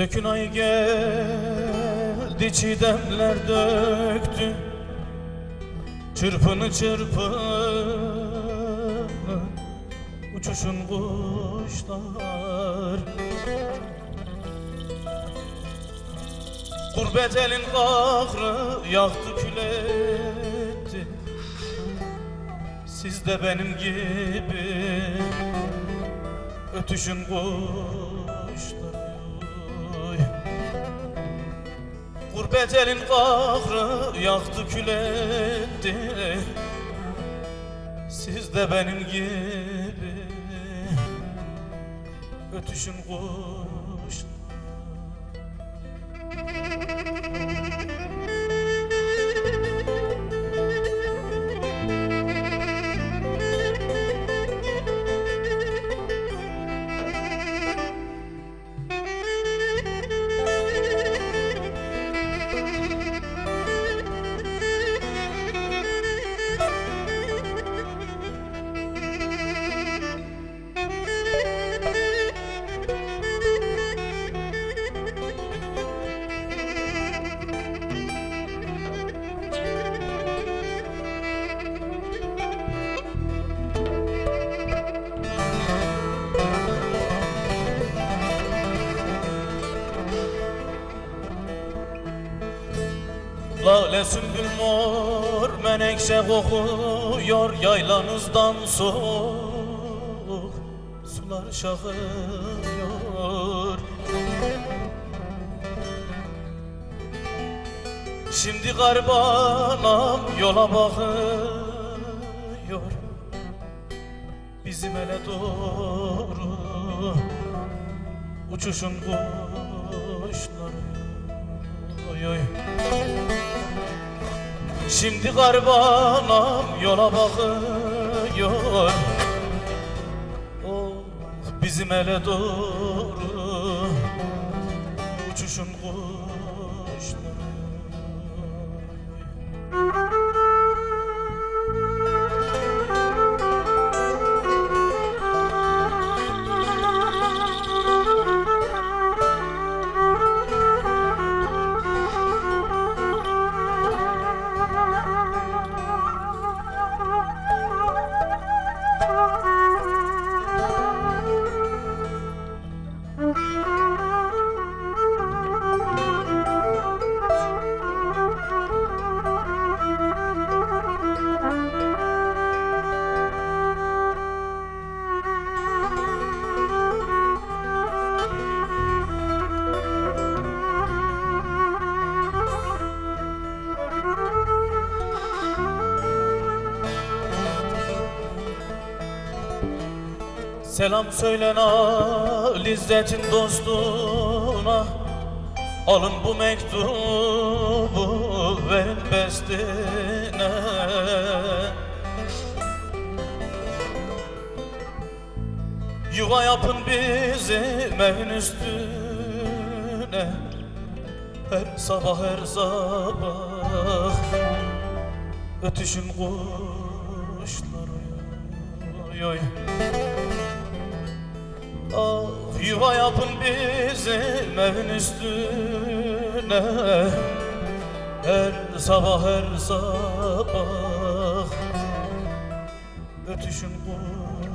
Sökün ay geldi çiğdemler döktü. Çırpını çırpını uçuşun kuşlar. Gurbet elin kahrı yaktı kül etti. Siz de benim gibi ötüşün kuşlar Gurbet elin kahrı yaktı kül etti Siz de benim gibi ötüşün kuşlar Lale sümbül mor menekşe kokuyor Yaylanızdan soğuk. Sular şakıyor Şimdi garibanam yola bakıyor. Bizim ele doğru uçuşun kuşları. Oy oy Şimdi garibanam yola bakıyor. Oh bizim ele doğru Uçuşun kuşları Selam söylen al İzzet'in dostuna. Alın bu mektubu verin bestine. Yuva yapın bizim evin üstüne. Her sabah her sabah Ötüşün kuşları. Oy oy Ah yuva yapın bizim evin üstüne. Her sabah her sabah Ötüşün kuş